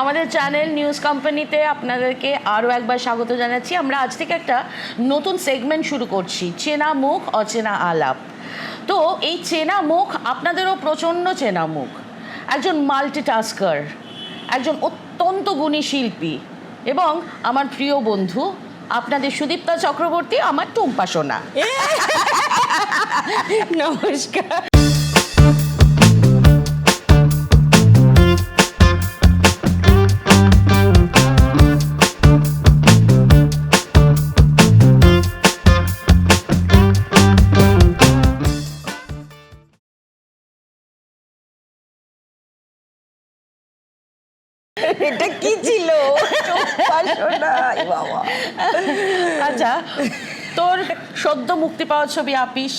আমাদের channel news কোম্পানিতে আপনাদেরকে আরও একবার স্বাগত জানাচ্ছি। আমরা আজ থেকে একটা নতুন সেগমেন্ট শুরু করছি, চেনা মুখ, অচেনা আলাপ। তো এই চেনা মুখ আপনাদেরও প্রচণ্ড চেনা মুখ। একজন মাল্টিটাস্কার একজন অত্যন্ত গুণী শিল্পী এবং আমার প্রিয় বন্ধু, আপনাদের সুদীপ্তা চক্রবর্তী, আমার টুম্পা সোনা। নমস্কার। এটা কি ছিল? আচ্ছা তোর সদ্য মুক্তি পাওয়া ছবি আপিস।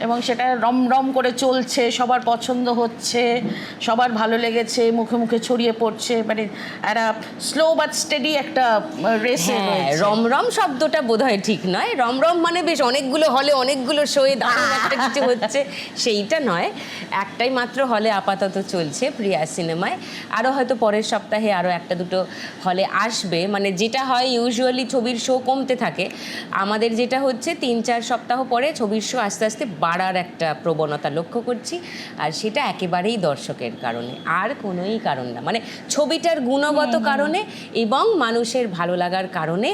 এবং সেটা রম রম করে চলছে সবার পছন্দ হচ্ছে সবার ভালো লেগেছে মুখে মুখে ছড়িয়ে পড়ছে মানে একটা স্লো বাট স্টেডি একটা রেসে হ্যাঁ রমরম শব্দটা বোধহয় ঠিক নয়। রমরম মানে বেশ অনেকগুলো হলে অনেকগুলো শোয়ে দারুণ একটা কিছু হচ্ছে সেইটা নয়। একটাই মাত্র হলে আপাতত চলছে প্রিয়া সিনেমায়। আরও হয়তো পরের সপ্তাহে আরও একটা দুটো হলে আসবে। মানে যেটা হয় ইউজুয়ালি ছবির শো কমতে থাকে। আমাদের যেটা হচ্ছে তিন চার সপ্তাহ পরে ছবির শো আস্তে আস্তে বাড়ার একটা প্রবণতা লক্ষ্য করছি আর সেটা একেবারেই দর্শকের কারণে আর কোনোই কারণ না। মানে ছবিটার গুণগত কারণে এবং মানুষের ভালো লাগার কারণে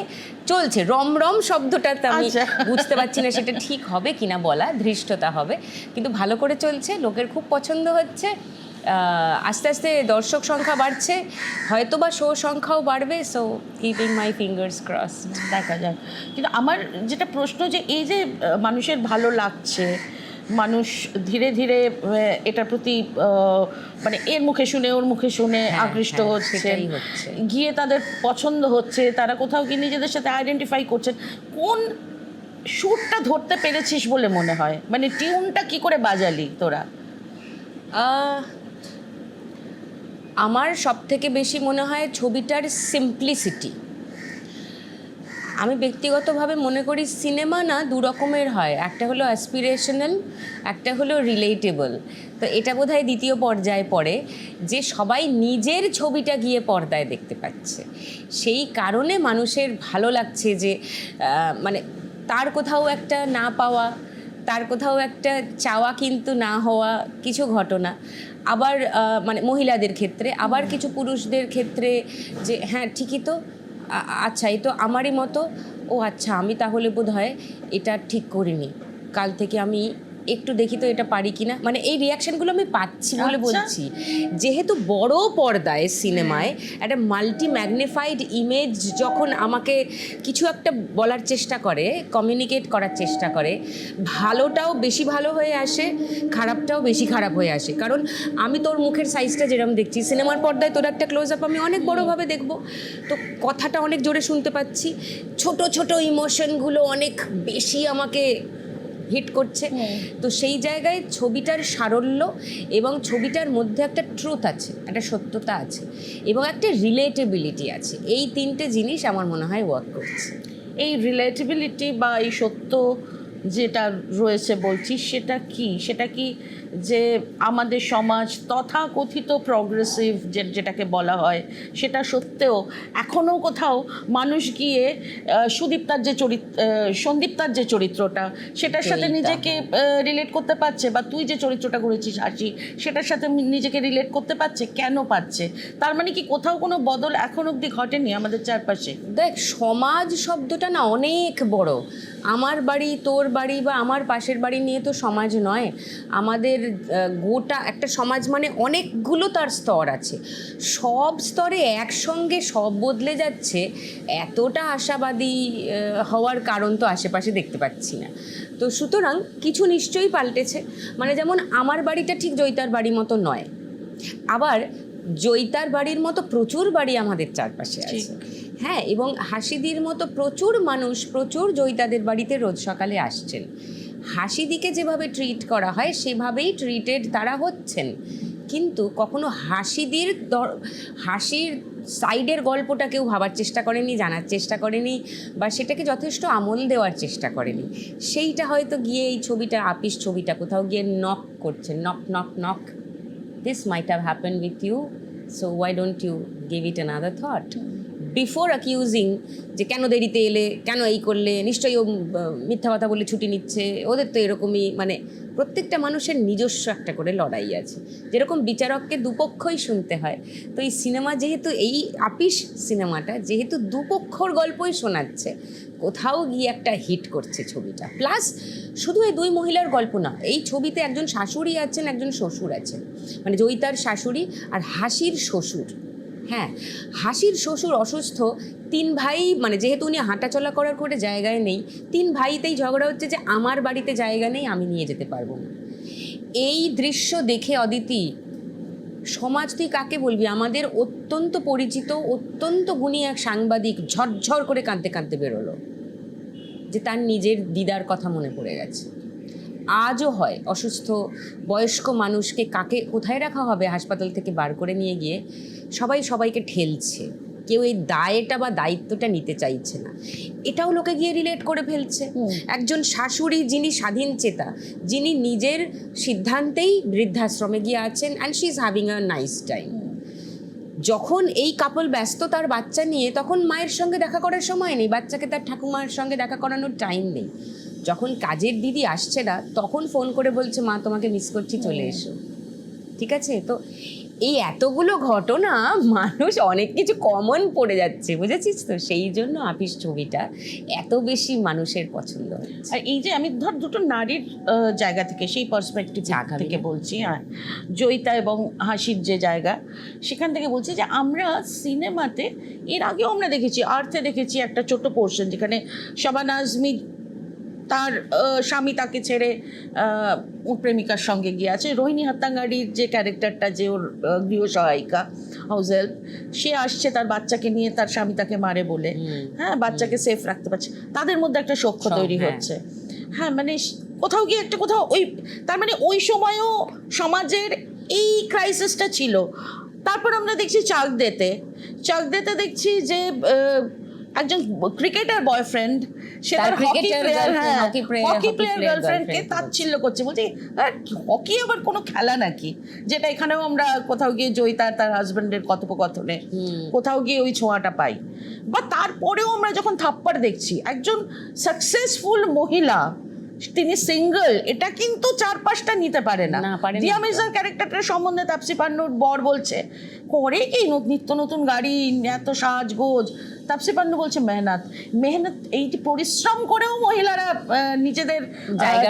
চলছে। রমরম শব্দটা তো আমি আচ্ছা। বুঝতে পারছি না সেটা ঠিক হবে কিনা বলা ধৃষ্টতা হবে। কিন্তু ভালো করে চলছে লোকের খুব পছন্দ হচ্ছে। আস্তে আস্তে দর্শক সংখ্যা বাড়ছে হয়তো বা শো সংখ্যাও বাড়বে so keeping my fingers crossed দেখা যাক। কিন্তু আমার যেটা প্রশ্ন যে এই যে মানুষের ভালো লাগছে মানুষ ধীরে ধীরে এটার প্রতি মানে এর মুখে শুনে ওর মুখে শুনে হ্যাঁ, আকৃষ্ট হ্যাঁ, হচ্ছে। গিয়ে তাদের পছন্দ হচ্ছে তারা কোথাও গিয়ে নিজেদের সাথে আইডেন্টিফাই করছেন কোন সুরটা ধরতে পেরেছিস বলে মনে হয়? মানে টিউনটা কি করে বাজালি তোরা? আমার সব থেকে বেশি মনে হয় ছবিটার সিম্পলিসিটি আমি ব্যক্তিগতভাবে মনে করি সিনেমা না দু রকমের হয়। একটা হলো অ্যাসপিরেশনাল একটা হলো রিলেটেবল তো এটা বোধহয় দ্বিতীয় পর্যায়ে পড়ে, যে সবাই নিজের ছবিটা গিয়ে পর্দায় দেখতে পাচ্ছে। সেই কারণে মানুষের ভালো লাগছে যে মানে তার কোথাও একটা না পাওয়া, তার কোথাও একটা চাওয়া কিন্তু না হওয়া কিছু ঘটনা। আবার মানে মহিলাদের ক্ষেত্রে, আবার কিছু পুরুষদের ক্ষেত্রে যে হ্যাঁ ঠিকই তো আচ্ছা এই তো আমারই মতো, ও আচ্ছা আমি তাহলে বোধ হয় এটা ঠিক করিনি। কাল থেকে আমি একটু দেখি তো এটা পারি কিনা। মানে এই রিয়াকশনগুলো আমি পাচ্ছি বলে আচ্ছা। বলছি। যেহেতু বড় পর্দায় সিনেমায় একটা মাল্টি ম্যাগনিফাইড ইমেজ যখন আমাকে কিছু একটা বলার চেষ্টা করে কমিউনিকেট করার চেষ্টা করে ভালোটাও বেশি ভালো হয়ে আসে খারাপটাও বেশি খারাপ হয়ে আসে। কারণ আমি তোর মুখের সাইজটা যেরকম দেখছি সিনেমার পর্দায় তোর একটা ক্লোজ আপ আমি অনেক বড়োভাবে দেখব। তো কথাটা অনেক জোরে শুনতে পাচ্ছি। ছোট ছোট ইমোশনগুলো অনেক বেশি আমাকে হিট করছে। তো সেই জায়গায় ছবিটার সারল্য এবং ছবিটার মধ্যে একটা ট্রুথ আছে একটা সত্যতা আছে এবং একটা রিলেটেবিলিটি আছে। এই তিনটে জিনিস আমার মনে হয় ওয়ার্ক করছে। এই রিলেটেবিলিটি বা এই সত্য যেটা রয়েছে বলছিস সেটা কি? সেটা কি যে আমাদের সমাজ তথাকথিত প্রগ্রেসিভ যে যেটাকে বলা হয় সেটা সত্ত্বেও এখনও কোথাও মানুষ গিয়ে সুদীপ্তার যে চরিত্র সন্দীপ্তার যে চরিত্রটা সেটার সাথে নিজেকে রিলেট করতে পারছে বা তুই যে চরিত্রটা করেছিস হাসি সেটার সাথে নিজেকে রিলেট করতে পারছে কেন পাচ্ছে তার মানে কি কোথাও কোনো বদল এখন অবধি ঘটেনি আমাদের চারপাশে? দেখ সমাজ শব্দটা না অনেক বড়। আমার বাড়ি তোর বাড়ি বা আমার পাশের বাড়ি নিয়ে তো সমাজ নয়। আমাদের আহ, গোটা একটা সমাজ মানে অনেকগুলো তার স্তর আছে। সব স্তরে একসঙ্গে সব বদলে যাচ্ছে এতটা আশাবাদী হওয়ার কারণ তো আশেপাশে দেখতে পাচ্ছি না। তো সুতরাং কিছু নিশ্চয়ই পাল্টেছে। মানে যেমন আমার বাড়িটা ঠিক জয়িতার বাড়ির মতো নয় আবার জয়িতার বাড়ির মতো প্রচুর বাড়ি আমাদের চারপাশে। আছে। হ্যাঁ এবং হাসিদির মতো প্রচুর মানুষ প্রচুর জয়িতাদের বাড়িতে রোজ সকালে আসছেন। হাসিদিকে যেভাবে ট্রিট করা হয়, সেভাবেই ট্রিটেড তারা হচ্ছেন। কিন্তু কখনো হাসিদির দর- হাসির সাইডের গল্পটা কেউ ভাবার চেষ্টা করেনি, জানার চেষ্টা করেনি, বা সেটাকে যথেষ্ট আমল দেওয়ার চেষ্টা করেনি। সেইটা হয়তো গিয়ে এই ছবিটা, আপিস ছবিটা কোথাও গিয়ে নক করছে knock knock knock this might have happen with you so why don't you give it another thought before accusing যে কেন দেরিতে এলে, কেন এই করলে, নিশ্চয়ই ও মিথ্যা কথা বলে ছুটি নিচ্ছে, ওদের তো এরকমই মানে প্রত্যেকটা মানুষের নিজস্ব একটা করে লড়াই আছে। যেরকম বিচারককে দুপক্ষই শুনতে হয়। তো এই সিনেমা যেহেতু, এই আপিস সিনেমাটা যেহেতু দুপক্ষর গল্পই শোনাচ্ছে, কোথাও গিয়ে একটা হিট করছে ছবিটা। প্লাস শুধু এই দুই মহিলার গল্প না, এই ছবিতে একজন শাশুড়ি আছেন, একজন শ্বশুর আছেন। মানে জয়িতার শাশুড়ি আর হাসির শ্বশুর। হ্যাঁ হাসির শ্বশুর অসুস্থ, তিন ভাই মানে যেহেতু উনি হাঁটাচলা করার করে জায়গায় নেই, তিন ভাইতেই ঝগড়া হচ্ছে যে আমার বাড়িতে জায়গা নেই, আমি নিয়ে যেতে পারব না। এই দৃশ্য দেখে অদিতি, সমাজ তুই কাকে বলবি? আমাদের অত্যন্ত পরিচিত, অত্যন্ত গুণী এক সাংবাদিক ঝরঝর করে কাঁদতে কাঁদতে বেরোলো, যে তার নিজের দিদার কথা মনে পড়ে গেছে। আজও হয়। অসুস্থ বয়স্ক মানুষকে কাকে কোথায় রাখা হবে হাসপাতাল থেকে বার করে নিয়ে গিয়ে? সবাই সবাইকে ঠেলছে। কেউ এই দায়টা বা দায়িত্বটা নিতে চাইছে না। এটাও লোকে গিয়ে রিলেট করে ফেলছে। একজন শাশুড়ি যিনি স্বাধীন চেতা যিনি নিজের সিদ্ধান্তেই বৃদ্ধাশ্রমে গিয়ে আছেন and she is having a nice time যখন এই কাপল ব্যস্ত তার বাচ্চা নিয়ে তখন মায়ের সঙ্গে দেখা করার সময় নেই। বাচ্চাকে তার ঠাকুমার সঙ্গে দেখা করানোর টাইম নেই। যখন কাজের দিদি আসছে না তখন ফোন করে বলছে মা তোমাকে মিস করছি চলে এসো। ঠিক আছে? তো এই এতগুলো ঘটনা মানুষ অনেক কিছু কমন পড়ে যাচ্ছে বুঝেছিস তো? সেই জন্য আপিস ছবিটা এত বেশি মানুষের পছন্দ আর এই যে আমি ধর দুটো নারীর জায়গা থেকে সেই পার্সপেক্টিভ খাবি থেকে বলছি হ্যাঁ। জয়িতা এবং হাসির যে জায়গা সেখান থেকে বলছি যে আমরা সিনেমাতে এর আগেও আমরা দেখেছি আর্থে দেখেছি একটা ছোট পোর্শন যেখানে শাবানা আজমি তার স্বামী তাকে ছেড়ে প্রেমিকার সঙ্গে গিয়ে আছে রোহিণী হাত্তাঙ্গাড়ির যে ক্যারেক্টারটা যে ওর আহ, গৃহ সহায়িকা হাউস হেল্প সে আসছে তার বাচ্চাকে নিয়ে তার স্বামী তাকে মারে বলে। হ্যাঁ বাচ্চাকে সেফ রাখতে পারছে। তাদের মধ্যে একটা সখ্য তৈরি হ্যাঁ। হচ্ছে। হ্যাঁ মানে কোথাও গিয়ে একটা কোথাও ওই তার মানে ওই সময়ও সমাজের এই ক্রাইসিসটা ছিল। তারপর আমরা দেখছি চাক দেতে চাক দেতে দেখছি যে একজন ক্রিকেটার বয়ফ্রেন্ড সে তার হকি প্লেয়ার হ্যাঁ হকি প্লেয়ার গার্লফ্রেন্ড গার্লফ্রেন্ডকে তাচ্ছিল্য করছে। বলছি হকি আবার কোনো খেলা নাকি? যেটা এখানেও আমরা কোথাও গিয়ে জয়িতা তার হাজবেন্ডের কথোপকথনে কোথাও গিয়ে ওই ছোঁয়াটা পাই। বা তারপরেও আমরা যখন থাপ্পড় দেখছি একজন সাকসেসফুল মহিলা তিনি সিঙ্গেল এটা কিন্তু চার পাঁচটা নিতে পারে না। দিয়া মির্জার ক্যারেক্টারটার সম্বন্ধে তাপসি পান্নুর বর বলছে করে কি নিত্য নতুন গাড়ি এত সাজগোজ? তাপসি পান্নু বলছে মেহনত মেহনত এই পরিশ্রম করেও মহিলারা নিজেদের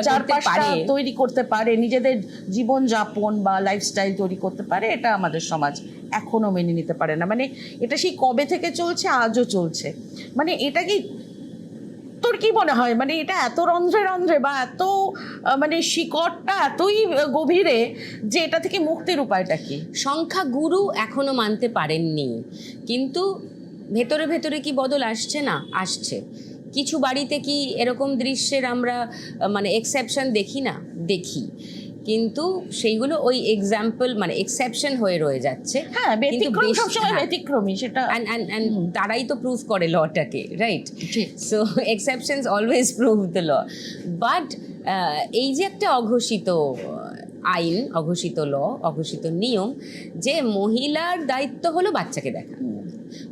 চারপাশটা তৈরি করতে পারে নিজেদের জীবন যাপন বা লাইফস্টাইল তৈরি করতে পারে এটা আমাদের সমাজ এখনও মেনে নিতে পারে না। মানে এটা সেই কবে থেকে চলছে? আজও চলছে। মানে এটা কি তোর কি মনে হয়? মানে এটা এত রন্ধ্রে রন্ধ্রে বা এত মানে শিকড়টা এতই গভীরে যে এটা থেকে মুক্তির উপায়টা কি? সংখ্যা গুরু এখনও মানতে পারেননি। কিন্তু ভেতরে ভেতরে কি বদল আসছে? না, আসছে। কিছু বাড়িতে কি এরকম দৃশ্যের আমরা মানে এক্সেপশন দেখি না? দেখি। কিন্তু সেইগুলো ওই এক্সাম্পল মানে এক্সেপশন হয়ে রয়ে যাচ্ছে। হ্যাঁ ব্যতিক্রম সবসময় হ্যাঁ। ব্যতিক্রমী সেটা অ্যান্ড অ্যান্ড তারাই তো প্রুভ করে লটাকে right so exceptions always prove the law but এই যে একটা অঘোষিত আইন অঘোষিত ল অঘোষিত নিয়ম যে মহিলার দায়িত্ব হলো বাচ্চাকে দেখা।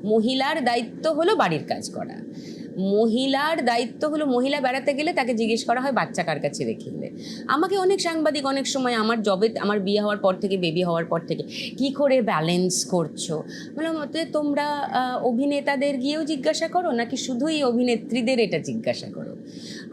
মহিলার দায়িত্ব হলো বাড়ির কাজ করা। মহিলার দায়িত্ব হলো মহিলা বেড়াতে গেলে তাকে জিজ্ঞেস করা হয়, বাচ্চা কার কাছে রেখে আমাকে অনেক সাংবাদিক অনেক সময় আমার জবে আমার বিয়ে হওয়ার পর থেকে বেবি হওয়ার পর থেকে, কি করে ব্যালেন্স করছ? বললাম মতে তোমরা অভিনেতাদের গিয়েও জিজ্ঞাসা করো, নাকি শুধুই অভিনেত্রীদের এটা জিজ্ঞাসা করো?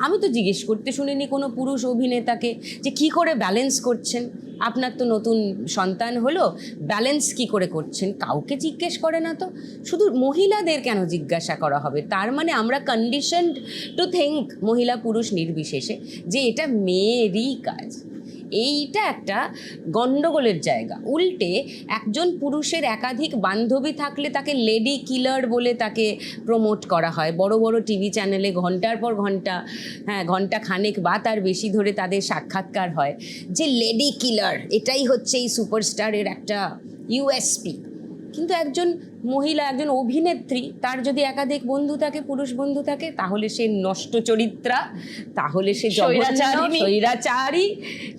আমি তো জিজ্ঞেস করতে শুনিনি কোনো পুরুষ অভিনেতাকে যে কি করে ব্যালেন্স করছেন। আপনার তো নতুন সন্তান হলো ব্যালেন্স কি করে করছেন? কাউকে জিজ্ঞেস করে না তো। শুধু মহিলাদের কেন জিজ্ঞাসা করা হবে? তার মানে আমরা কন্ডিশন টু থিঙ্ক মহিলা পুরুষ নির্বিশেষে যে এটা মেয়েরই কাজ। এইটা একটা গন্ডগোলের জায়গা। উল্টে একজন পুরুষের একাধিক বান্ধবী থাকলে তাকে লেডি কিলার বলে তাকে প্রমোট করা হয়। বড় বড় টিভি চ্যানেলে ঘণ্টার পর ঘণ্টা হ্যাঁ ঘণ্টা খানেক বা তার বেশি ধরে তাদের সাক্ষাৎকার হয়। যে লেডি কিলার, এটাই হচ্ছে এই সুপারস্টারের একটা ইউএসপি কিন্তু একজন মহিলা একজন অভিনেত্রী তার যদি একাধিক বন্ধু থাকে পুরুষ বন্ধু থাকে তাহলে সে নষ্ট চরিত্রা তাহলে সে স্বৈরাচারী।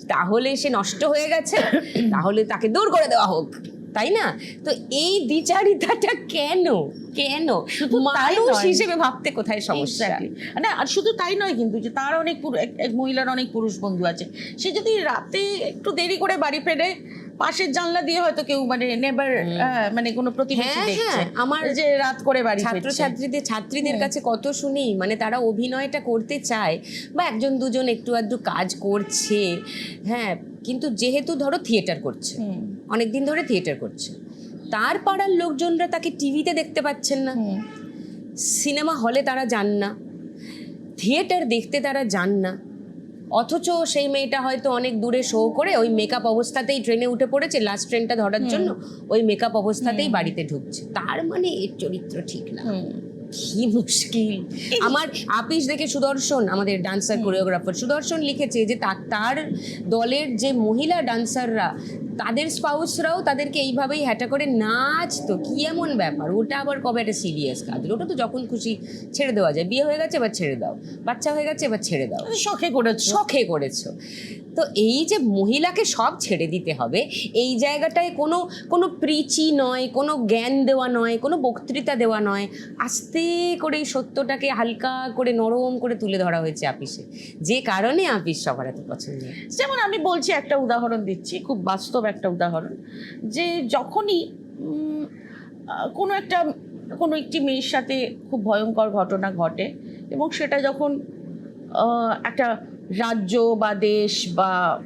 তাহলে সে নষ্ট হয়ে গেছে। তাহলে তাকে দূর করে দেওয়া হোক। তাই না? তো এই দ্বিচারিতাটা কেন? কেন? শুধু মানুষ হিসেবে ভাবতে কোথায় সমস্যা. না আর শুধু তাই নয় কিন্তু যে তার অনেক এক মহিলার অনেক পুরুষ বন্ধু আছে। সে যদি রাতে একটু দেরি করে বাড়ি ফেরে পাশের জানলা দিয়ে হয়তো কেউ মানে নেবার মানে কোনো প্রতিবেশী হ্যাঁ, দেখছে। হ্যাঁ, আমার যে রাত করে বাড়ি ফিরছে। ছাত্রছাত্রীদের ছাত্রীদের কাছে কত শুনি মানে তারা অভিনয়টা করতে চায় বা একজন দুজন একটু আধটু কাজ করছে হ্যাঁ কিন্তু যেহেতু ধরো থিয়েটার করছে অনেক দিন ধরে থিয়েটার করছে তার পাড়ার লোকজনরা তাকে টিভিতে দেখতে পাচ্ছেন না। সিনেমা হলে তারা যান না থিয়েটার দেখতে তারা যান না অথচ সেই মেয়েটা হয়তো অনেক দূরে শো করে ওই মেকআপ অবস্থাতেই ট্রেনে উঠে পড়েছে লাস্ট ট্রেনটা ধরার জন্য ওই মেকআপ অবস্থাতেই বাড়িতে ঢুকছে। তার মানে এর চরিত্র ঠিক না। কি মুশকিল। আমার আপিস দেখে সুদর্শন আমাদের ডান্সার কোরিওগ্রাফার সুদর্শন লিখেছে যে তার দলের যে মহিলা ডান্সাররা তাদের স্পাউসরাও তাদেরকে এইভাবেই হ্যাটা করে নাচ তো কি এমন ব্যাপার? ওটা আবার কবে একটা সিরিয়াস কাজ? ওটা তো যখন খুশি ছেড়ে দেওয়া যায়। বিয়ে হয়ে গেছে এবার ছেড়ে দাও। বাচ্চা হয়ে গেছে এবার ছেড়ে দাও। শখে করেছ। শখে করেছ। তো এই যে মহিলাকে সব ছেড়ে দিতে হবে এই জায়গাটায় কোনো কোনো প্রিচি নয় কোনো জ্ঞান দেওয়া নয় কোনো বক্তৃতা দেওয়া নয়। আস্তে করে এই সত্যটাকে হালকা করে নরম করে তুলে ধরা হয়েছে আপিসে। যে কারণে আপিস সবার এত পছন্দ। যেমন আমি বলছি একটা উদাহরণ দিচ্ছি খুব বাস্তব একটা উদাহরণ। যে যখনই কোনো একটা কোনো একটি মেয়ের সাথে খুব ভয়ঙ্কর ঘটনা ঘটে এবং সেটা যখন একটা রাজ্য বা দেশ বা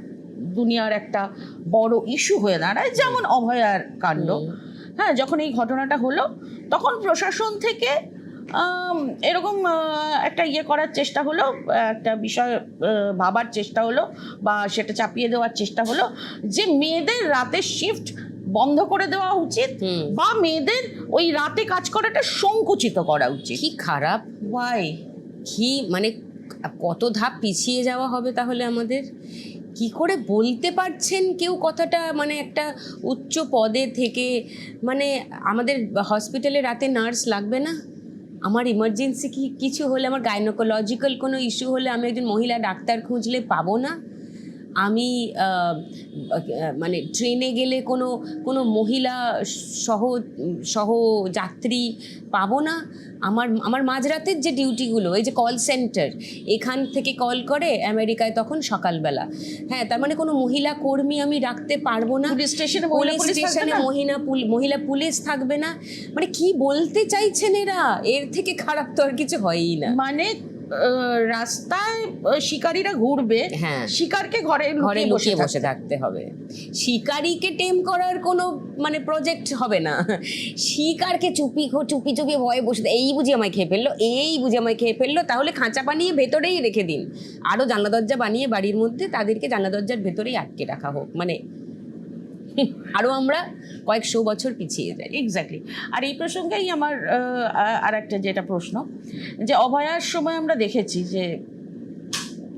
দুনিয়ার একটা বড় ইস্যু হয়ে দাঁড়ায় যেমন অভয়ার কাণ্ড হ্যাঁ যখন এই ঘটনাটা হলো তখন প্রশাসন থেকে এরকম একটা ইয়ে করার চেষ্টা হলো একটা বিষয় ভাবার চেষ্টা হলো বা সেটা চাপিয়ে দেওয়ার চেষ্টা হলো যে মেয়েদের রাতের শিফট বন্ধ করে দেওয়া উচিত বা মেয়েদের ওই রাতে কাজ করাটা সংকুচিত করা উচিত। কি খারাপ? ওয়াই কি মানে কত ধাপ পিছিয়ে যাওয়া হবে তাহলে আমাদের? কি করে বলতে পারছেন কেউ কথাটা? মানে একটা উচ্চ পদে থেকে মানে আমাদের হসপিটালে রাতে নার্স লাগবে না? আমার ইমার্জেন্সি কি, কিছু হলে, আমার গাইনোকোলজিক্যাল কোনো ইস্যু হলে আমি একজন মহিলা ডাক্তার খুঁজলে পাবো না? আমি মানে ট্রেনে গেলে কোনো কোনো মহিলা সহ সহযাত্রী পাবো না। আমার আমার মাঝরাতের যে ডিউটিগুলো এই যে কল সেন্টার এখান থেকে কল করে আমেরিকায় তখন সকালবেলা। হ্যাঁ তার মানে কোনো মহিলা কর্মী আমি রাখতে পারব না। পুলিশ স্টেশনে মহিলা পুলিশ স্টেশনে মহিলা পুল- মহিলা পুলিশ থাকবে না। মানে কি বলতে চাইছেন এরা? এর থেকে খারাপ তো আর কিছু হয়ই না। মানে রাস্তায় শিকারীরা ঘুরবে হ্যাঁ। শিকারকে ঘরে ঘরে লুকিয়ে বসে বসে থাকতে হবে। শিকারিকে টেম করার কোনো মানে প্রজেক্ট হবে না। শিকারকে চুপি চুপি চুপি ভয়ে বসে এই বুঝি আমায় খেয়ে ফেলল এই বুঝি আমায় খেয়ে ফেলল তাহলে খাঁচা বানিয়ে ভেতরেই রেখে দিন। আরও জানলা দরজা বানিয়ে বাড়ির মধ্যে তাদেরকে জানলা দরজার ভেতরেই আটকে রাখা হোক। মানে আরও আমরা কয়েকশো বছর পিছিয়ে যাই। এক্স্যাক্টলি আর এই প্রসঙ্গেই আমার আর একটা যেটা প্রশ্ন, যে অভয়ার সময় আমরা দেখেছি যে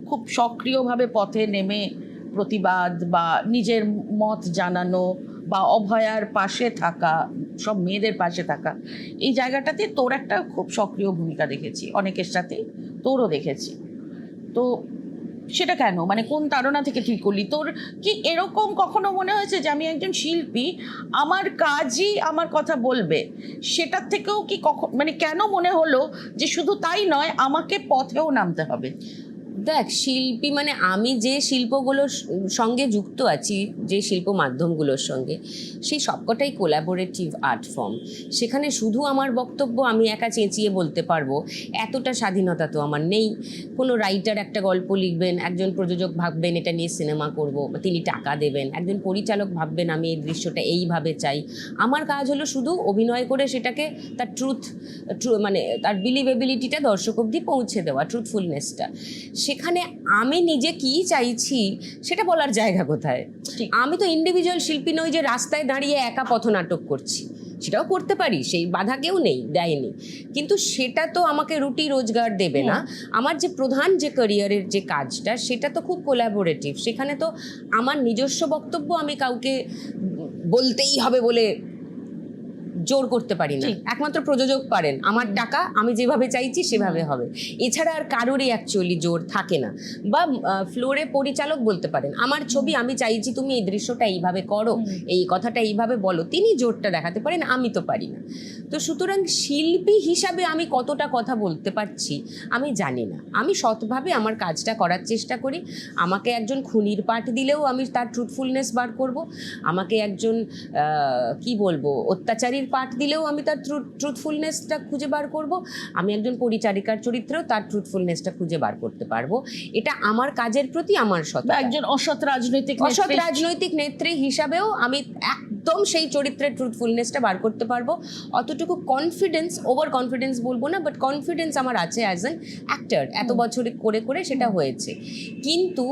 খুব সক্রিয়ভাবে পথে নেমে প্রতিবাদ বা নিজের মত জানানো বা অভয়ার পাশে থাকা, সব মেয়েদের পাশে থাকা, এই জায়গাটাতে তোর একটা খুব সক্রিয় ভূমিকা দেখেছি। অনেকের সাথে তোরও দেখেছি। তো সেটা কেন? মানে কোন তাড়না থেকে ঠিক করলি? তোর কি এরকম কখনো মনে হয়েছে যে আমি একজন শিল্পী, আমার কাজই আমার কথা বলবে? সেটার থেকেও কি কখন মানে কেন মনে হলো যে শুধু তাই নয়, আমাকে পথেও নামতে হবে? দেখ, শিল্পী মানে আমি যে শিল্পগুলোর সঙ্গে যুক্ত আছি, যে শিল্প মাধ্যমগুলোর সঙ্গে, সেই সবকটাই কোলাবোরেটিভ আর্ট ফর্ম সেখানে শুধু আমার বক্তব্য আমি একা চেঁচিয়ে বলতে পারব, এতটা স্বাধীনতা তো আমার নেই। কোনো রাইটার একটা গল্প লিখবেন, একজন প্রযোজক ভাববেন, এটা নিয়ে সিনেমা করব, তিনি টাকা দেবেন, একজন পরিচালক ভাববেন, আমি এই দৃশ্যটা এইভাবে চাই। আমার কাজ হলো শুধু অভিনয় করে সেটাকে তার ট্রুথ মানে তার বিলিভেবিলিটিটা দর্শক অবধি পৌঁছে দেওয়া ট্রুথফুলনেসটা সেখানে আমি নিজে কি চাইছি সেটা বলার জায়গা কোথায়। আমি তো ইন্ডিভিজুয়াল শিল্পী নই যে রাস্তায় দাঁড়িয়ে একা পথনাটক করছি। সেটাও করতে পারি সেই বাধা কেউ নেই দেয়নি। কিন্তু সেটা তো আমাকে রুটি রোজগার দেবে না। আমার যে প্রধান যে ক্যারিয়ারের যে কাজটা সেটা তো খুব কোলাবোরেটিভ সেখানে তো আমার নিজস্ব বক্তব্য আমি কাউকে বলতেই হবে বলে জোর করতে পারি না। একমাত্র প্রযোজক পারেন। আমার টাকা আমি যেভাবে চাইছি সেভাবে হবে। এছাড়া আর কারোরই অ্যাকচুয়ালি জোর থাকে না। বা ফ্লোরে পরিচালক বলতে পারেন আমার ছবি আমি চাইছি তুমি এই দৃশ্যটা এইভাবে করো এই কথাটা এইভাবে বলো। তিনি জোরটা দেখাতে পারেন আমি তো পারি না। তো সুতরাং শিল্পী হিসাবে আমি কতটা কথা বলতে পারছি আমি জানি না। আমি সৎভাবে আমার কাজটা করার চেষ্টা করি। আমাকে একজন খুনির পাঠ দিলেও আমি তার ট্রুথফুলনেস বার করব। আমাকে একজন কি বলব অত্যাচারীর পাঠ দিলেও আমি তার ট্রুথফুলনেসটা খুঁজে বার করব। আমি একজন পরিচারিকার চরিত্রেও তার ট্রুথফুলনেসটা খুঁজে বার করতে পারব। এটা আমার কাজের প্রতি আমার সৎ একজন অসৎ রাজনৈতিক অসৎ রাজনৈতিক নেত্রী হিসাবেও আমি একদম সেই চরিত্রের ট্রুথফুলনেসটা বার করতে পারব। অতটুকু কনফিডেন্স ওভার কনফিডেন্স বলব না বাট কনফিডেন্স আমার আছে অ্যাজ অ্যান অ্যাক্টর এত বছর করে করে সেটা হয়েছে। কিন্তু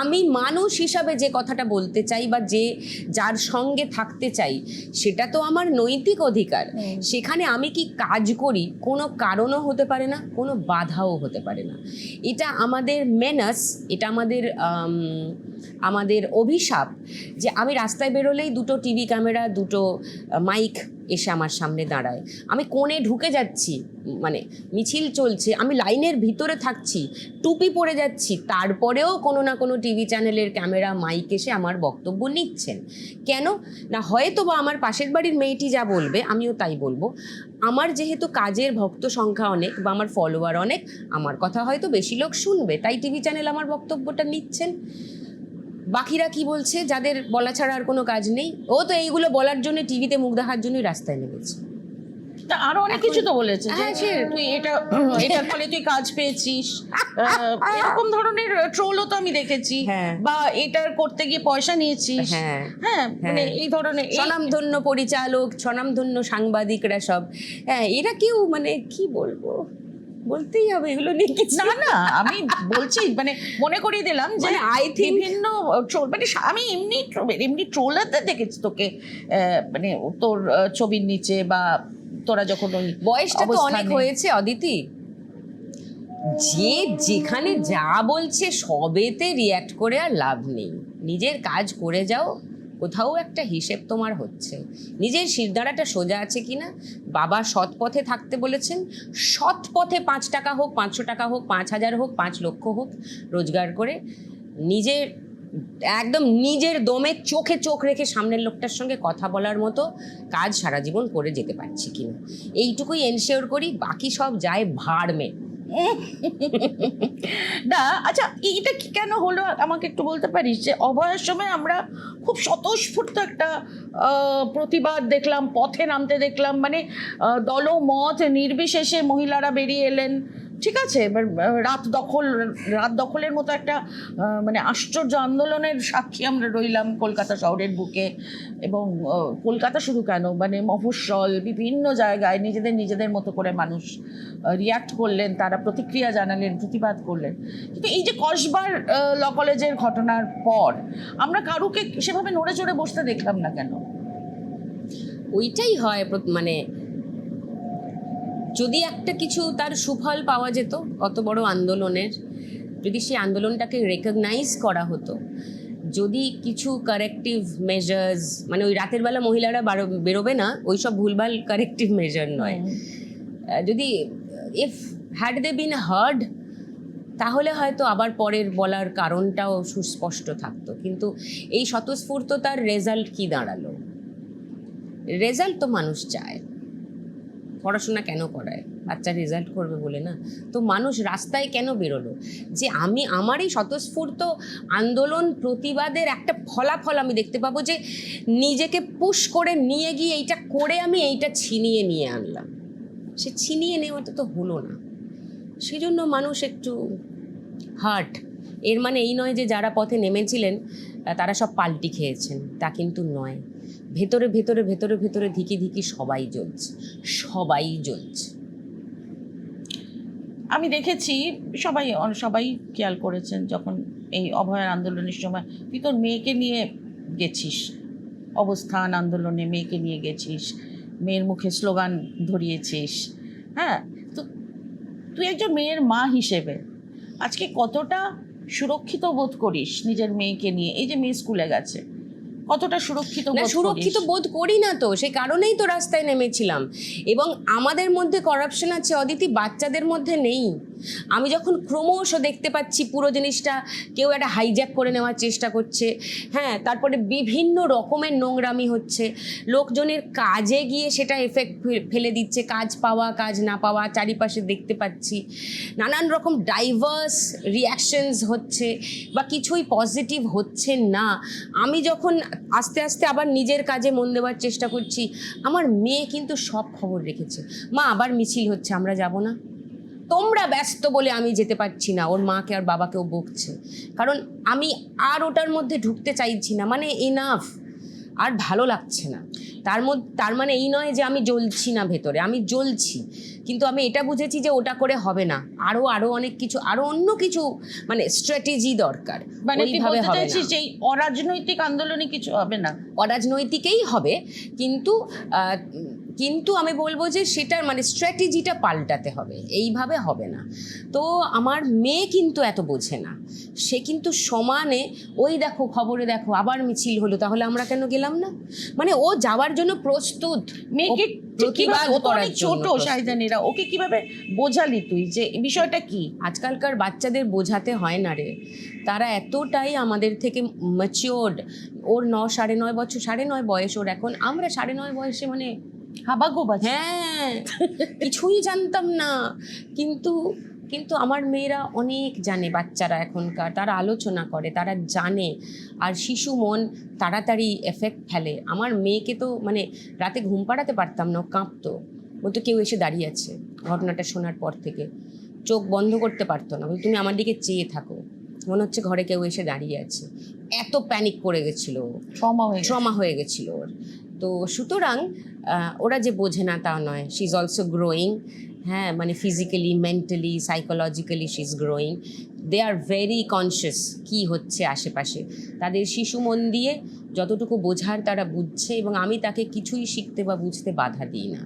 আমি মানুষ হিসাবে যে কথাটা বলতে চাই বা যে যার সঙ্গে থাকতে চাই সেটা তো আমার নৈতিক অধিকার। সেখানে আমি কি কাজ করি? কোনো কারণও হতে পারে না কোনো বাধাও হতে পারে না। এটা আমাদের মেনাস এটা আমাদের আমাদের অভিশাপ যে আমি রাস্তায় বেরোলেই দুটো টিভি ক্যামেরা দুটো মাইক এসে আমার সামনে দাঁড়ায়। আমি কোণে ঢুকে যাচ্ছি মানে মিছিল চলছে, আমি লাইনের ভিতরে থাকছি, টুপি পরে যাচ্ছি, তারপরেও কোনো না কোনো টিভি চ্যানেলের ক্যামেরা, মাইক এসে আমার বক্তব্য নিচ্ছেন। কেন? না, হয়তো বা আমার পাশের বাড়ির মেয়েটি যা বলবে, আমিও তাই বলব। আমার যেহেতু কাজের ভক্ত সংখ্যা অনেক বা আমার ফলোয়ার অনেক, আমার কথা হয়তো বেশি লোক শুনবে, তাই টিভি চ্যানেল আমার বক্তব্যটা নিচ্ছেন। বাকিরা কি বলছে? যাদের বলা ছাড়া আর কোনো কাজ নেই। ও তো এইগুলো বলার জন্য টিভিতে মুখ দেখার জন্যই রাস্তায় নেমেছে। তা আরও অনেক কিছু তো বলেছে যে হ্যাঁ, তুই এটা এটার ফলে তুই কাজ পেয়েছিস। এরকম ধরনের ট্রোলও তো আমি দেখেছি। হ্যাঁ। বা এটার করতে গিয়ে পয়সা নিয়েছিস। হ্যাঁ। হ্যাঁ মানে। এই ধরনের স্বনামধন্য পরিচালক স্বনামধন্য সাংবাদিকরা সব। হ্যাঁ এরা কেউ মানে কি বলব? বলতেই হবে এগুলো নিয়ে কিছু না না আমি বলছি মানে মনে করিয়ে দিলাম যে মানে I think- বিভিন্ন ট্রোল মানে আমি এমনি এমনি ট্রোলারতে দেখেছি তোকে মানে তোর ছবির নিচে বা তোরা যখন ওই বয়সটা তো অনেক হয়েছে অদিতি। যে যেখানে যা বলছে সবেতে রিয়্যাক্ট করে আর লাভ নেই। নিজের কাজ করে যাও কোথাও একটা হিসেব তোমার হচ্ছে। নিজের শিরদাঁড়াটা সোজা আছে কি না বাবা সৎ পথে থাকতে বলেছেন, সৎ পথে পাঁচ টাকা হোক, পাঁচশো টাকা হোক, পাঁচ হাজার হোক, পাঁচ লক্ষ হোক রোজগার করে নিজের, একদম নিজের দমে চোখে চোখ রেখে সামনের লোকটার সঙ্গে কথা বলার মতো কাজ সারা জীবন করে যেতে পারছি কিনা। এইটুকুই এনশিওর করি, বাকি সব যায় ভাড়মে না আচ্ছা এইটা কি কেন হলো? আমাকে একটু বলতে পারিস যে অভয়ের সময় আমরা খুব স্বতঃস্ফূর্ত একটা প্রতিবাদ দেখলাম, পথে নামতে দেখলাম। মানে দলমত নির্বিশেষে মহিলারা বেরিয়ে এলেন। ঠিক আছে, এবার রাত দখল, রাত দখলের মতো একটা মানে আশ্চর্য আন্দোলনের সাক্ষী আমরা রইলাম কলকাতা শহরের বুকে। এবং কলকাতা শুধু কেন মানে মফস্বল, বিভিন্ন জায়গায় নিজেদের নিজেদের মতো করে মানুষ রিয়াক্ট করলেন, তারা প্রতিক্রিয়া জানালেন, প্রতিবাদ করলেন। কিন্তু এই যে কসবার ল কলেজের ঘটনার পর, আমরা কারুকে সেভাবে নড়ে চড়ে বসতে দেখলাম না কেন? ওইটাই হয় মানে যদি একটা কিছু তার সুফল পাওয়া যেত অত বড় আন্দোলনের যদি সেই আন্দোলনটাকে রেকগনাইজ করা হতো যদি কিছু কারেক্টিভ মেজার্স মানে ওই রাতের বেলা মহিলারা বারো- বেরোবে না ওই সব ভুলভাল কারেক্টিভ মেজার নয়। যদি if had they been heard তাহলে হয়তো আবার পরের বলার কারণটাও সুস্পষ্ট থাকতো। কিন্তু এই স্বতঃস্ফূর্ততার রেজাল্ট কি দাঁড়াল? রেজাল্ট তো মানুষ চায়। পড়াশোনা কেন করায়? বাচ্চা রেজাল্ট করবে বলে না? তো মানুষ রাস্তায় কেন বেরোলো? যে আমি আমার এই স্বতঃস্ফূর্ত আন্দোলন প্রতিবাদের একটা ফলাফল আমি দেখতে পাবো যে নিজেকে পুশ করে নিয়ে গিয়ে এইটা করে আমি এইটা ছিনিয়ে নিয়ে আনলাম। সে ছিনিয়ে নেওয়াটা তো হলো না। সেজন্য মানুষ একটু হার্ট এর মানে এই নয় যে যারা পথে নেমেছিলেন, তারা সব পাল্টি খেয়েছেন। তা কিন্তু নয়। ভেতরে ভেতরে ভেতরে ভেতরে ধিকি ধিকি সবাই জ্বলছে। সবাই জ্বলছে। আমি দেখেছি সবাই সবাই খেয়াল করেছেন যখন এই অভয়ার আন্দোলনের সময়, তুই তোর মেয়েকে নিয়ে গেছিস, অবস্থান আন্দোলনে মেয়েকে নিয়ে গেছিস, মেয়ের মুখে স্লোগান ধরিয়েছিস হ্যাঁ? তো তুই একজন মেয়ের মা হিসেবে আজকে কতটা সুরক্ষিত বোধ করিস নিজের মেয়েকে নিয়ে? এই যে মেয়ে স্কুলে গেছে। কতটা সুরক্ষিত সুরক্ষিত বোধ করি না তো সেই কারণেই তো রাস্তায় নেমেছিলাম। এবং আমাদের মধ্যে করাপশন আছে অদিতি বাচ্চাদের মধ্যে নেই। আমি যখন ক্রমশ দেখতে পাচ্ছি পুরো জিনিসটা, কেউ একটা হাইজ্যাক করে নেওয়ার চেষ্টা করছে। হ্যাঁ তারপরে বিভিন্ন রকমের নোংরামি হচ্ছে। লোকজনের কাজে গিয়ে সেটা এফেক্ট ফেলে দিচ্ছে। কাজ পাওয়া, কাজ না পাওয়া, চারিপাশে দেখতে পাচ্ছি। নানান রকম ডাইভার্স রিয়াকশনস হচ্ছে বা কিছুই পজিটিভ হচ্ছে না। আমি যখন আস্তে আস্তে আবার নিজের কাজে মন দেওয়ার চেষ্টা করছি, আমার মেয়ে কিন্তু সব খবর রেখেছে। মা, আবার মিছিল হচ্ছে, আমরা যাব না। তোমরা ব্যস্ত বলে আমি যেতে পারছি না। ওর মাকে আর বাবাকেও বকছে। কারণ আমি আর ওটার মধ্যে ঢুকতে চাইছি না। মানে এনাফ আর ভালো লাগছে না। তার মধ্যে তার মানে এই নয় যে আমি জ্বলছি না ভেতরে। আমি জ্বলছি। কিন্তু আমি এটা বুঝেছি যে ওটা করে হবে না। আরও আরও অনেক কিছু আরও অন্য কিছু মানে স্ট্র্যাটেজি দরকার। মানে এই অরাজনৈতিক আন্দোলনে কিছু হবে না? অরাজনৈতিকেই হবে। কিন্তু আহ, কিন্তু আমি বলব যে সেটার মানে স্ট্র্যাটেজিটা পাল্টাতে হবে এইভাবে হবে না। তো আমার মেয়ে কিন্তু এত বোঝে না। সে কিন্তু সমানে ওই দেখো খবরে দেখো আবার মিছিল হলো তাহলে আমরা কেন গেলাম না? মানে ও যাওয়ার জন্য প্রস্তুত মেয়েকে ছোট প্রস্তুত। শাহিদানিরা ওকে কীভাবে বোঝালি তুই যে বিষয়টা কি? আজকালকার বাচ্চাদের বোঝাতে হয় না রে। তারা এতটাই আমাদের থেকে ম্যাচিওর্ড ওর ন সাড়ে নয় বছর সাড়ে নয় বয়স ওর এখন আমরা সাড়ে নয় বয়সে মানে হাবাগো বাজে হ্যাঁ। কিছুই জানতাম না। কিন্তু কিন্তু আমার মেয়েরা অনেক জানে বাচ্চারা এখনকার। তারা আলোচনা করে তারা জানে। আর শিশু মন তাড়াতাড়ি এফেক্ট ফেলে। আমার মেয়েকে তো মানে রাতে ঘুম পাড়াতে পারতাম না কাঁপতো। বলতো কেউ এসে দাঁড়িয়ে আছে ঘটনাটা শোনার পর থেকে। চোখ বন্ধ করতে পারতো না। তুমি আমার দিকে চেয়ে থাকো। মনে হচ্ছে ঘরে কেউ এসে দাঁড়িয়ে আছে। এত প্যানিক করে গেছিল। ট্রমা হয়ে ট্রমা হয়ে গেছিল ওর। তো সুতরাং ওরা যে বোঝে না তা নয়। শি ইজ অলসো গ্রোয়িং হ্যাঁ মানে physically mentally psychologically she is growing they are very conscious কী হচ্ছে আশেপাশে। তাদের শিশু মন দিয়ে যতটুকু বোঝার তারা বুঝছে এবং আমি তাকে কিছুই শিখতে বা বুঝতে বাধা দিই না।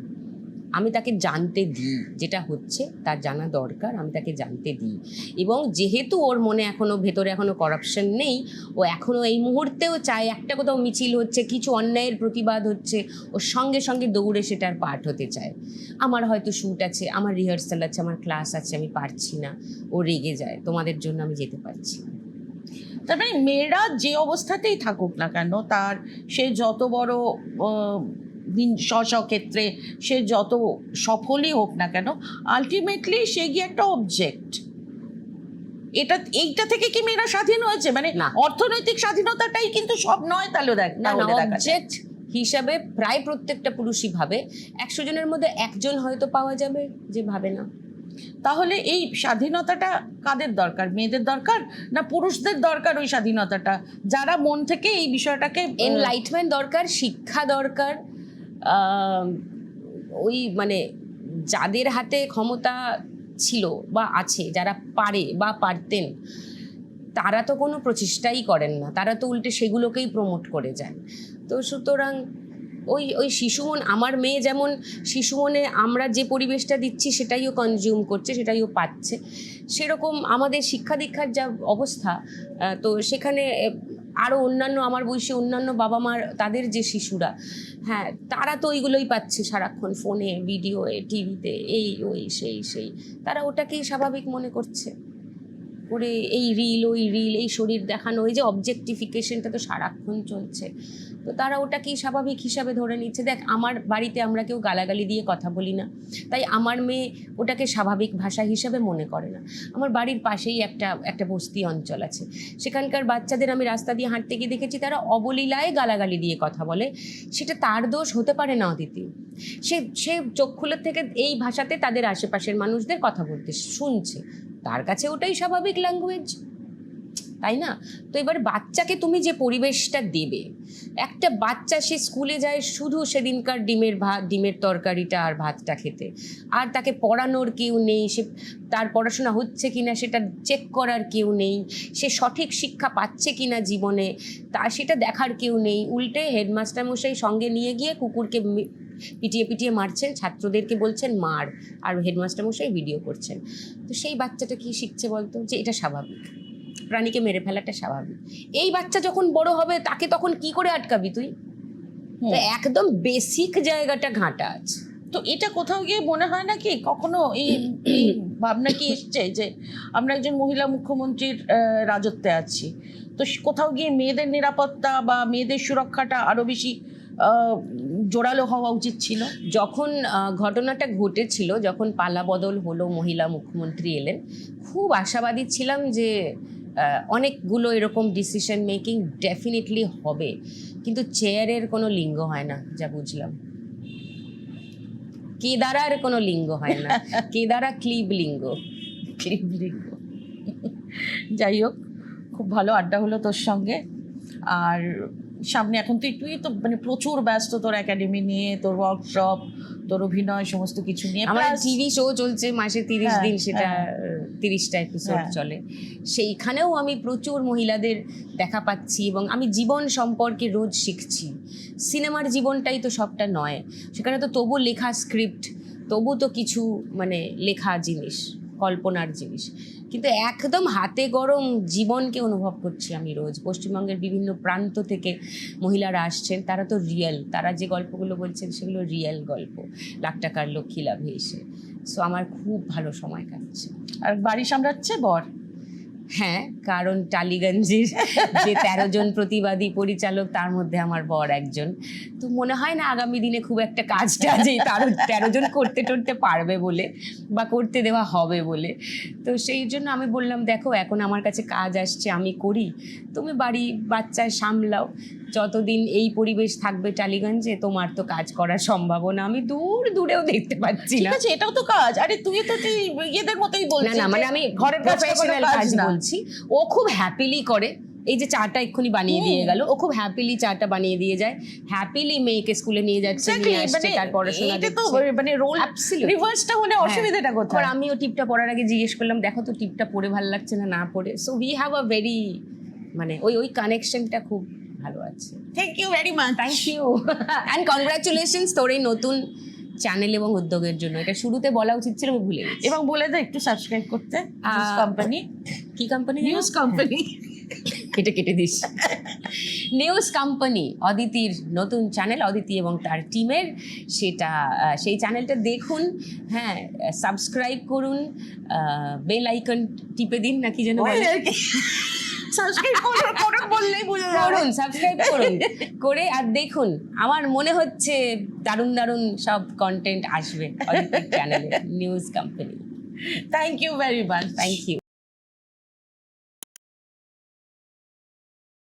আমি তাকে জানতে দিই যেটা হচ্ছে তার জানা দরকার আমি তাকে জানতে দিই। এবং যেহেতু ওর মনে এখনও ভেতরে এখনও করাপশন নেই ও এখনও এই মুহূর্তেও চায় একটা কোথাও মিছিল হচ্ছে কিছু অন্যায়ের প্রতিবাদ হচ্ছে ওর সঙ্গে সঙ্গে দৌড়ে সেটার পাঠ হতে চায়। আমার হয়তো শ্যুট আছে আমার রিহার্সাল আছে আমার ক্লাস আছে আমি পারছি না ও রেগে যায় তোমাদের জন্য আমি যেতে পারছি না। তার মানে মেয়েরা যে অবস্থাতেই থাকুক না কেন তার সে যত বড় স্ব স্ব ক্ষেত্রে সে যত সফলই হোক না কেন আলটিমেটলি সে গিয়ে একটা অবজেক্ট এটা এইটা থেকে কি মেয়েরা স্বাধীন হয়েছে? মানে অর্থনৈতিক স্বাধীনতাটাই কিন্তু সব নয় তাহলে দেখ অবজেক্ট হিসাবে প্রায় প্রত্যেকটা পুরুষই ভাবে। একশো জনের মধ্যে একজন হয়তো পাওয়া যাবে যে ভাবে না। তাহলে এই স্বাধীনতাটা কাদের দরকার? মেয়েদের দরকার না পুরুষদের দরকার ওই স্বাধীনতাটা? যারা মন থেকে এই বিষয়টাকে এনলাইটমেন্ট দরকার শিক্ষা দরকার ওই মানে যাদের হাতে ক্ষমতা ছিল বা আছে, যারা পারে বা পারতেন, তারা তো কোনো প্রচেষ্টাই করেন না। তারা তো উল্টে সেগুলোকেই প্রমোট করে যান তো সুতরাং ওই ওই শিশুমন, আমার মেয়ে যেমন শিশুমনে আমরা যে পরিবেশটা দিচ্ছি সেটাইও কনজিউম করছে সেটাইও পাচ্ছে। সেরকম আমাদের শিক্ষা দীক্ষার যা অবস্থা তো সেখানে আরও অন্যান্য আমার বয়সী অন্যান্য বাবা মার তাদের যে শিশুরা হ্যাঁ তারা তো ওইগুলোই পাচ্ছে সারাক্ষণ ফোনে, ভিডিওয়ে, টিভিতে, এই, ওই, সেই সেই, তারা ওটাকেই স্বাভাবিক মনে করছে। করে এই রিল ওই রিল এই শরীর দেখানো ওই যে অবজেক্টিফিকেশনটা তো সারাক্ষণ চলছে। তো তারা ওটাকেই স্বাভাবিক হিসাবে ধরে নিচ্ছে। দেখ, আমার বাড়িতে আমরা কেউ গালাগালি দিয়ে কথা বলি না। তাই আমার মেয়ে ওটাকে স্বাভাবিক ভাষা হিসাবে মনে করে না। আমার বাড়ির পাশেই একটা একটা বস্তি অঞ্চল আছে। সেখানকার বাচ্চাদের আমি রাস্তা দিয়ে হাঁটতে গিয়ে দেখেছি, তারা অবলীলায় গালাগালি দিয়ে কথা বলে। সেটা তার দোষ হতে পারে না অদিতি। সে সে চোখ চক্ষুলের থেকে এই ভাষাতে তাদের আশেপাশের মানুষদের কথা বলতে শুনছে। তার কাছে ওটাই স্বাভাবিক ল্যাঙ্গুয়েজ তাই না? তো এবার বাচ্চাকে তুমি যে পরিবেশটা দেবে, একটা বাচ্চা সে স্কুলে যায় শুধু সেদিনকার ডিমের ভাত ডিমের তরকারিটা আর ভাতটা খেতে। আর তাকে পড়ানোর কেউ নেই, সে তার পড়াশোনা হচ্ছে কি না সেটা চেক করার কেউ নেই, সে সঠিক শিক্ষা পাচ্ছে কি না জীবনে, তা সেটা দেখার কেউ নেই। উল্টে হেডমাস্টার মশাই সঙ্গে নিয়ে গিয়ে কুকুরকে পিটিয়ে পিটিয়ে মারছেন ছাত্রদেরকে বলছেন মার। আর হেডমাস্টার মশাই ভিডিও করছেন। তো সেই বাচ্চাটা কি শিখছে বলতো? যে এটা স্বাভাবিক। প্রাণীকে মেরে ফেলাটা স্বাভাবিক। এই বাচ্চা যখন বড় হবে তাকে তখন কি করে আটকাবি তুই? একদম বেসিক জায়গাটা ঘাঁটা আছে। তো এটা কোথাও গিয়ে মনে হয় না কি কখনো এই ভাবনা কি এসছে যে আমরা একজন মহিলা মুখ্যমন্ত্রীর রাজত্বে আছি? তো কোথাও গিয়ে মেয়েদের নিরাপত্তা বা মেয়েদের সুরক্ষাটা আরও বেশি জোরালো হওয়া উচিত ছিল। যখন ঘটনাটা ঘটেছিল যখন পালা বদল হলো মহিলা মুখ্যমন্ত্রী এলেন খুব আশাবাদী ছিলাম যে অনেকগুলো এরকম ডিসিশন মেকিং ডেফিনেটলি হবে। কিন্তু চেয়ারের কোনো লিঙ্গ হয় না যা বুঝলাম। কেদারার কোনো লিঙ্গ হয় না। কেদারা ক্লিব লিঙ্গ। ক্লিব লিঙ্গ। যাই হোক খুব ভালো আড্ডা হলো তোর সঙ্গে। আর সামনে এখন তুই তুই তো মানে প্রচুর ব্যস্ত তোর একাডেমি নিয়ে তোর ওয়ার্কশপ তোর অভিনয় সমস্ত কিছু নিয়ে আমার টিভি শো চলছে মাসে তিরিশ হ্যাঁ, দিন সেটা হ্যাঁ। তিরিশটা এপিসোড হ্যাঁ। চলে সেইখানেও আমি প্রচুর মহিলাদের দেখা পাচ্ছি এবং আমি জীবন সম্পর্কে রোজ শিখছি সিনেমার জীবনটাই তো সবটা নয় সেখানে তো তবু লেখা স্ক্রিপ্ট তবু তো কিছু মানে লেখা জিনিস কল্পনার জিনিস কিন্তু একদম হাতে গরম জীবনকে অনুভব করছি আমি রোজ। পশ্চিমবঙ্গের বিভিন্ন প্রান্ত থেকে মহিলারা আসছেন, তারা তো রিয়েল তারা যে গল্পগুলো বলছেন সেগুলো রিয়েল গল্প, লাখ টাকার লক্ষ্মী লাভে এসে। সো আমার খুব ভালো সময় কাটছে। আর বাড়ি সামলাচ্ছে বর? হ্যাঁ কারণ টালিগঞ্জের যে তেরো জন প্রতিবাদী পরিচালক তার মধ্যে আমার বর একজন। তো মনে হয় না আগামী দিনে খুব একটা কাজটা যে তারও তেরো জন করতে টরতে পারবে বলে বা করতে দেওয়া হবে বলে। তো সেই জন্য আমি বললাম দেখো এখন আমার কাছে কাজ আসছে আমি করি। তুমি বাড়ি বাচ্চা সামলাও। যতদিন এই পরিবেশ থাকবে টালিগঞ্জে তোমার তো কাজ করার সম্ভাবনা। আমি দূর দূরেও দেখতে পাচ্ছি না। এটাও তো কাজ। আরে তুই তো তুই ইয়েদের মতোই বলছিস না মানে আমি ঘরের প্রফেশনাল কাজ বলছি ও খুব হ্যাপিলি করে। এই যে চাটা এক্ষুনি বানিয়ে দিয়ে। গেল। ও খুব হ্যাপিলি চাটা বানিয়ে দিয়ে যায়। হ্যাপিলি মেয়েকে স্কুলে নিয়ে যাচ্ছে নিয়ে আসছে মানে তার পড়াশোনা এইটা তো মানে রোল রিভার্সটা হলে হ্যাঁ। অসুবিধাটা কোথায়? আমিও টিপটা পড়ার আগে জিজ্ঞেস করলাম দেখো তো টিপটা পরে ভালো লাগছে না না পড়ে? So we have a very মানে ওই ওই কানেকশনটা খুব ভালো আছে। Thank you very much thank you and congratulations তোর এই নতুন চ্যানেল এবং উদ্যোগের জন্য। এটা শুরুতে বলা উচিত ছিল আমি ভুলে গেছি। এবং বলে দে একটু সাবস্ক্রাইব করতে। কোম্পানি কি কোম্পানি নিউজ কোম্পানি কেটে কেটে দিস। নিউজ কোম্পানি অদিতির নতুন চ্যানেল অদিতি এবং তার টিমের সেটা সেই চ্যানেলটা দেখুন হ্যাঁ সাবস্ক্রাইব করুন বেল আইকন টিপে দিন নাকি যেন বলে? সাবস্ক্রাইব করুন করুন বললেই বুঝে করুন সাবস্ক্রাইব করুন। করে আর দেখুন আমার মনে হচ্ছে দারুণ দারুণ সব কন্টেন্ট আসবে চ্যানেলে news company thank you very much thank you